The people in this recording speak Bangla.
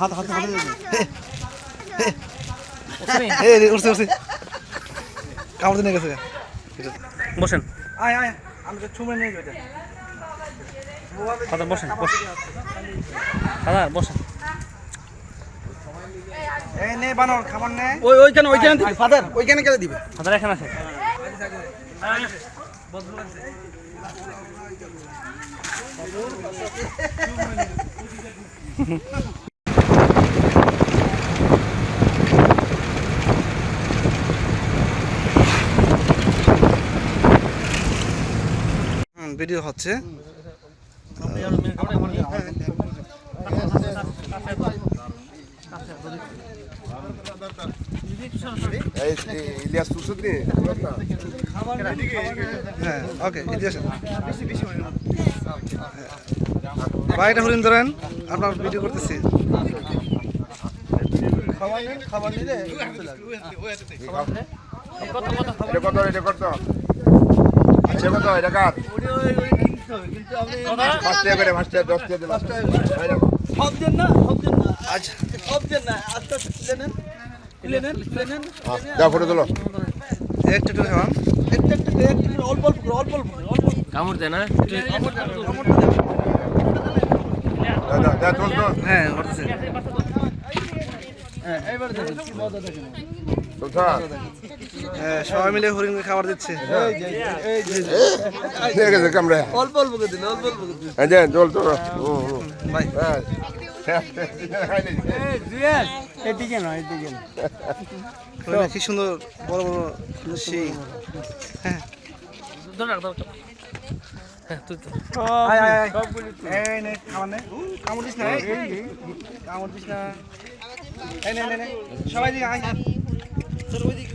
হাত হাত হাত উঠছে। উঠছে কামড় দিয়ে গেছে। বসেন। আয় আয় আমি তো ছুমে নিয়ে যাই ফাদার বসেন বসেন। ফাদার বসেন। এই নে বানর খাবার নে। ওই ওইখানে ওইখানে দিবি। ফাদার ওইখানে কেটে দিবে। ফাদার এখানে আছে। ভিডিও হচ্ছে। ইলিয়াস তুসুদ্দি হ্যাঁ ওকে এটা হরিণ ধরেন আপনার ভিডিও করতেছি। এটা কত এটা কত? এটা কত এটা কার পাঁচ টাকা করে পাঁচ টাকা দশ টাকা। সব দেন না সব দেন না। আচ্ছা। সব দেন না আস্তে আস্তে তুলে নেন। তুলে নেন তুলে নেন। হ্যাঁ, ফটো তোলো। একটু একটু খাওয়ান একটু একটু দে, একটু একটু অল্প অল্প। কামড় না? তোল হ্যাঁ করতেছে। হ্যাঁ, দেখেন, দেখেন। হ্যাঁ, সবাই মিলে হরিণকে খাবার দিচ্ছে। অল্প অল্প করে দিন অল্প অল্প করে দিন। হুম। ভাই। হ্যাঁ। এদিকে না এদিকে কি সুন্দর বড় বড় হ্যাঁ। হ্যাঁ নে সবাই দিকে আয়। চল ওই দিকে